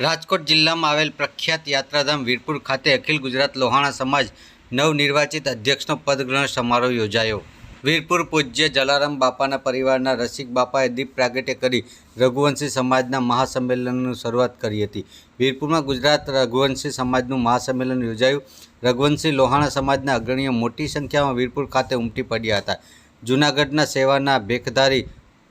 રાજકોટ જિલ્લામાં આવેલ પ્રખ્યાત યાત્રાધામ વીરપુર ખાતે અખિલ ગુજરાત લોહાણા સમાજ નવનિર્વાચિત અધ્યક્ષનો પદગ્રહણ સમારોહ યોજાયો. વીરપુર પૂજ્ય જલારામ બાપાના પરિવારના રસિક બાપાએ દીપ પ્રાગટ્ય કરી રઘુવંશી સમાજના મહાસંમેલનની શરૂઆત કરી હતી. વીરપુરમાં ગુજરાત રઘુવંશી સમાજનું મહાસંમેલન યોજાયું. રઘુવંશી લોહાણા સમાજના અગ્રણીઓ મોટી સંખ્યામાં વીરપુર ખાતે ઉમટી પડ્યા હતા. જૂનાગઢના સેવાના ભેખધારી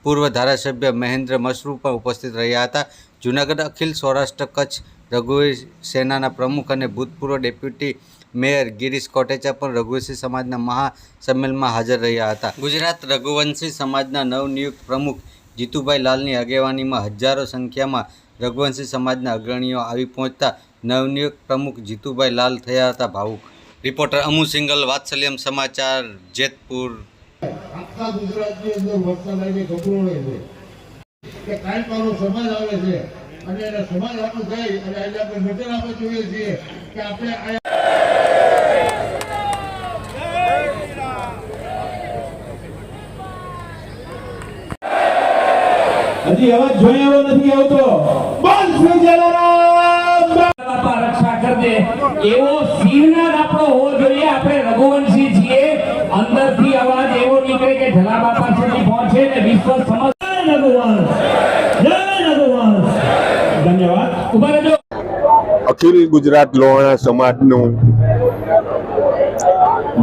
પૂર્વ ધારાસભ્ય મહેન્દ્ર મશરૂ પણ ઉપસ્થિત રહ્યા હતા. જૂનાગઢ અખિલ સૌરાષ્ટ્ર કચ્છ રઘુવીર સેનાના પ્રમુખ અને ભૂતપૂર્વ ડેપ્યુટી મેયર ગિરીશ કોટેચા પણ રઘુવંશી સમાજના મહાસંમેલનમાં હાજર રહ્યા હતા. ગુજરાત રઘુવંશી સમાજના નવનિયુક્ત પ્રમુખ જીતુભાઈ લાલની આગેવાનીમાં હજારો સંખ્યામાં રઘુવંશી સમાજના અગ્રણીઓ આવી પહોંચતા નવનિયુક્ત પ્રમુખ જીતુભાઈ લાલ થયા હતા ભાવુક. રિપોર્ટર અમુ સિંગલ, વાત્સલ્યમ સમાચાર, જેતપુર. આખા ગુજરાતની અંદર વરસાદ આવીને ગભરોળે છે. કે કાંઈક મારો સમાજ આવે છે અને એના સમાજ આપણે જાય અને આજે આપણે નજર આપણે જોઈએ છીએ કે આપણે હજી અવાજ જોઈ એવો નથી આવતો. બોલ શ્રી જલારામ રક્ષા કરજે એવો શિવનાથ આપણો હોવો જોઈએ. આપણે રઘુવંશી છીએ. અંદરથી અવાજ એવો નીકળે કે ઢલા બાપા સુધી પહોંચે ને વિશ્વ ધન્યવાદ ઊભા રહેજો. અખિલ ગુજરાત લોહાણા સમાજનું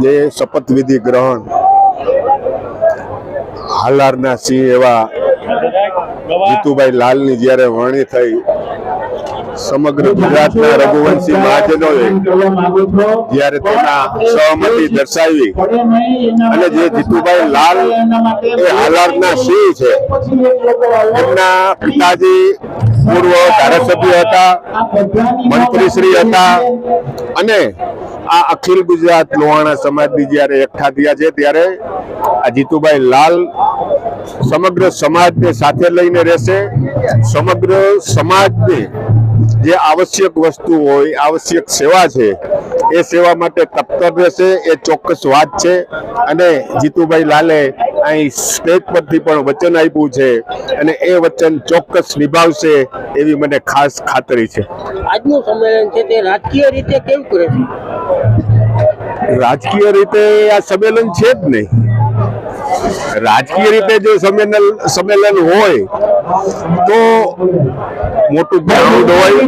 જે શપથવિધિ ગ્રહણ હાલારના સિંહ એવા જીતુભાઈ લાલની જ્યારે વરણી થઈ સમગ્ર ગુજરાતના રઘુવંશી મહાજનોએ જ્યારે તેના સહમતિ દર્શાવી અને જે જીતુભાઈ લાલ એ હાલારના સિંહ છે, એમના પિતાજી પૂર્વ ધારાસભ્ય હતા, મંત્રીશ્રી હતા અને આ અખિલ ગુજરાત લોહાણા સમાજની જ્યારે એકઠા થયા છે ત્યારે આ જીતુભાઈ લાલ સમગ્ર સમાજને સાથે લઈને રહેશે, સમગ્ર સમાજને જે આવશ્યક વસ્તુ હોય આવશ્યક સેવા છે એ સેવા માટે તત્પર રહેશે એ ચોક્કસ વાત છે. અને જીતુભાઈ લાલે અહીં સ્ટેજ પરથી પણ વચન આપ્યું છે અને એ વચન ચોક્કસ નિભાવશે એવી મને ખાસ ખાતરી છે. આજનું સંમેલન છે તે રાજકીય રીતે કેવું કરે છે? રાજકીય રીતે આ સંમેલન છે જ નહીં. રાજકીય રીતે જો સંમેલન સંમેલન હોય, તો મોટું ગ્રાઉન્ડ હોય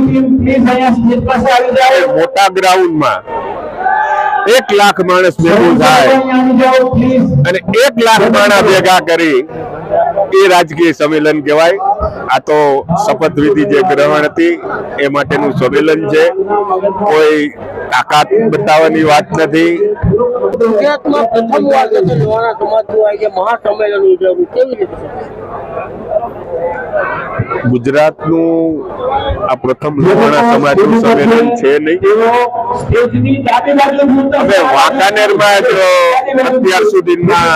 મોટા ગ્રાઉન્ડમાં એક લાખ માણસ ભેગું થાય અને એક લાખ માણસ ભેગા કરી એ રાજકીય સંમેલન કહેવાય. આ તો શપથવિધિ જે ગ્રહણ હતી એ માટેનું સંમેલન છે. કોઈ તાકાત બતાવવાની વાત નથી. ગુજરાતમાં પ્રથમ વાર કે લોહાણા સમાજનું આ જે મહાસંમેલન ઉજવ્યું કેવી રીતે ગુજરાતનું આ પ્રથમ લોહાણા સમાજનું સંમેલન છે નહીં. હવે વાંકાનેરમાં જ અત્યાર સુધીના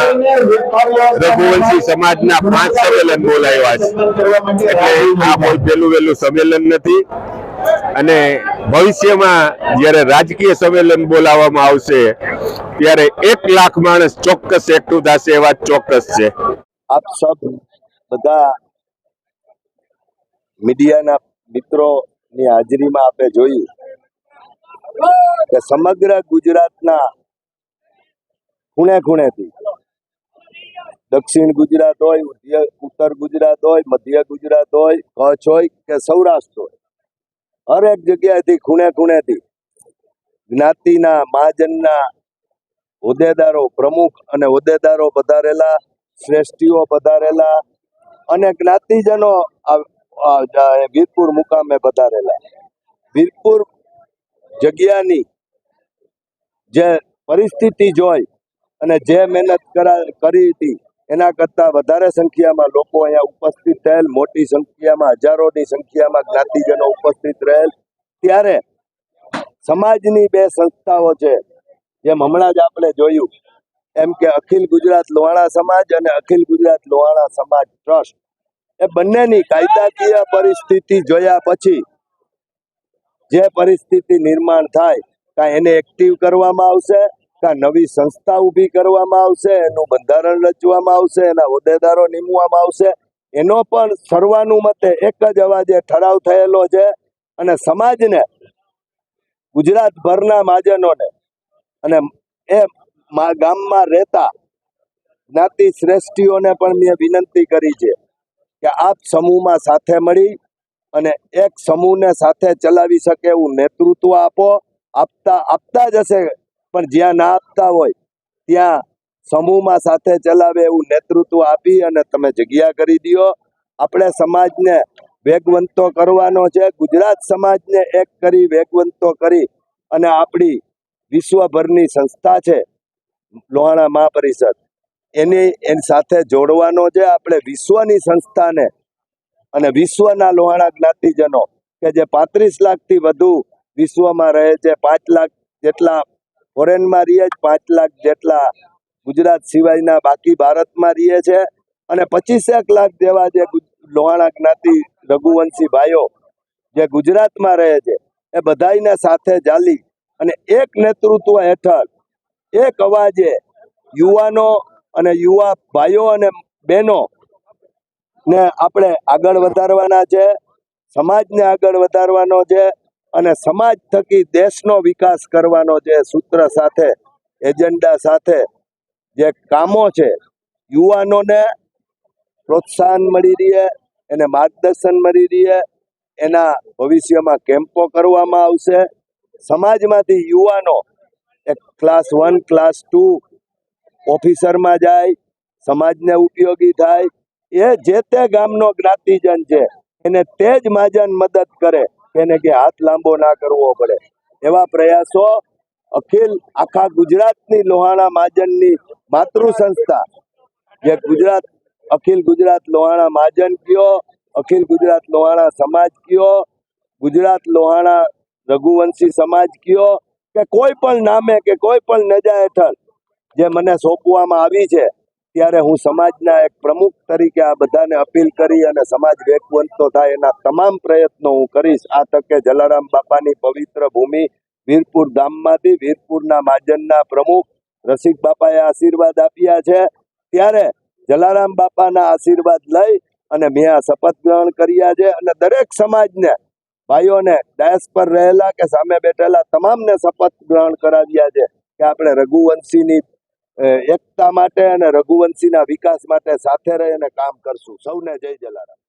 રઘુવંશી સમાજના પાંચ સંમેલન બોલાવ્યા છે. સંમેલન નથી. અને ભવિષ્યમાં જ્યારે રાજકીય સંમેલન બોલાવવામાં આવશે, ત્યારે એક લાખ માણસ ચોક્કસ એકઠું થશે એ ચોક્કસ છે. આપ સબ બધા મીડિયાના મિત્રોની હાજરીમાં આપણે જોયું કે સમગ્ર ગુજરાતના ખૂણે ખૂણેથી દક્ષિણ ગુજરાત હોય ઉત્તર ગુજરાત હોય, મધ્ય ગુજરાત હોય, કચ્છ હોય કે સૌરાષ્ટ્ર હોય. હરેક જગ્યાએથી ખૂણે ખૂણેથી જ્ઞાતિના, મહાજનના હોદ્દેદારો, પ્રમુખ અને હોદ્દેદારો પધારેલા, શ્રેષ્ઠીઓ પધારેલા અને જ્ઞાતિજનો વીરપુર મુકામે પધારેલા. વીરપુર જગ્યાની જે પરિસ્થિતિ જોઈ અને જે મહેનત કરા, કરી હતી એના કરતાં વધારે સંખ્યામાં લોકો અહીંયા ઉપસ્થિત થયેલ, મોટી સંખ્યામાં, હજારોની સંખ્યામાં જ્ઞાતિજનો ઉપસ્થિત રહેલ. ત્યારે સમાજની બે સંસ્થાઓ છે, જેમ હમણાં જ આપણે જોયું. એમ કે અખિલ ગુજરાત લોહાણા સમાજ અને અખિલ ગુજરાત લોહાણા સમાજ ટ્રસ્ટ. એ બંનેની કાયદાકીય પરિસ્થિતિ જોયા પછી જે પરિસ્થિતિ નિર્માણ થાય, કાંઈ એને એક્ટિવ કરવામાં આવશે નવી સંસ્થા ઊભી કરવામાં આવશે, એનું બંધારણ રચવામાં આવશે, એના હોદ્દેદારો નીમવામાં આવશે. એનો પણ સર્વાનુમતે એક જ અવાજે ઠરાવ થયેલો છે અને સમાજને, ગુજરાતભરના મહાજનોને અને એ ગામમાં રહેતા જ્ઞાતિ શ્રેષ્ઠીઓને પણ મેં વિનંતી કરી છે કે આપ સમૂહમાં સાથે મળી અને એક સમૂહને સાથે ચલાવી શકે એવું નેતૃત્વ આપો. આપતા આપતા જ હશે પણ જ્યાં ના આપતા હોય, ત્યાં સમૂહમાં સાથે ચલાવે એવું નેતૃત્વ આપી અને તમે જગ્યા કરી દો આપણે સમાજને વેગવંતો કરવાનો છે. ગુજરાત સમાજને એક કરી, વેગવંતો કરી અને આપણી વિશ્વભરની સંસ્થા છે, લોહાણા મહાપરિષદ. એની એની સાથે જોડવાનો છે. આપણે વિશ્વની સંસ્થાને અને વિશ્વના લોહાણા જ્ઞાતિજનો કે જે પાંત્રીસ લાખથી વધુ વિશ્વમાં રહે છે, પાંચ લાખ જેટલા ફોરેનમાં રહીએ પાંચ લાખ જેટલા ગુજરાત સિવાયના બાકી ભારતમાં રહીએ છે. અને પચીસેક લાખ જેવા જે લોહાણા જ્ઞાતિ રઘુવંશી ભાઈઓ જે ગુજરાતમાં રહે છે, એ બધાને સાથે જાલી અને એક નેતૃત્વ હેઠળ એક અવાજે યુવાનો અને યુવા ભાઈઓ અને બહેનો ને આપણે આગળ વધારવાના છે, સમાજને આગળ વધારવાનો છે. અને સમાજ થકી દેશનો વિકાસ કરવાનો જે સૂત્ર સાથે, એજન્ડા સાથે જે કામો છે, યુવાનોને પ્રોત્સાહન મળી રહે, એને માર્ગદર્શન મળી રહે, એના ભવિષ્યમાં કેમ્પો કરવામાં આવશે. સમાજમાંથી યુવાનો એક ક્લાસ વન, ક્લાસ ટુ ઓફિસરમાં જાય, સમાજને ઉપયોગી થાય. એ જે તે ગામનો જ્ઞાતિજન છે, એને તે જ મહાજન મદદ કરે. એને કે હાથ લાંબો ના કરવો પડે. એવા પ્રયાસો અખિલ આખા ગુજરાતની લોહાણા મહાજનની માતૃ સંસ્થા જે ગુજરાત, અખિલ ગુજરાત લોહાણા મહાજન કયો, અખિલ ગુજરાત લોહાણા સમાજ કયો, ગુજરાત લોહાણા રઘુવંશી સમાજ કયો, કે કોઈ પણ નામે કે કોઈ પણ નજા હેઠળ જે મને સોંપવામાં આવી છે ત્યારે હું સમાજના એક પ્રમુખ તરીકે આ બધાને અપીલ કરી અને સમાજ વેગવંતો થાય એના તમામ પ્રયત્નો હું કરીશ. આ તકે જલારામ બાપાની પવિત્ર ભૂમિ વીરપુર ધામમાંથી વીરપુરના મહાજનના પ્રમુખ રસિક બાપાએ આશીર્વાદ આપ્યા છે. ત્યારે જલારામ બાપાના આશીર્વાદ લઈ અને મેં આ શપથ ગ્રહણ કર્યા છે અને દરેક સમાજને, ભાઈઓને ડાયસ પર રહેલા કે સામે બેઠેલા તમામને શપથ ગ્રહણ કરાવ્યા છે કે આપણે રઘુવંશીની એકતા માટે અને રઘુવંશીના વિકાસ માટે સાથે રહી અને કામ કરશું. સૌને જય જલારામ.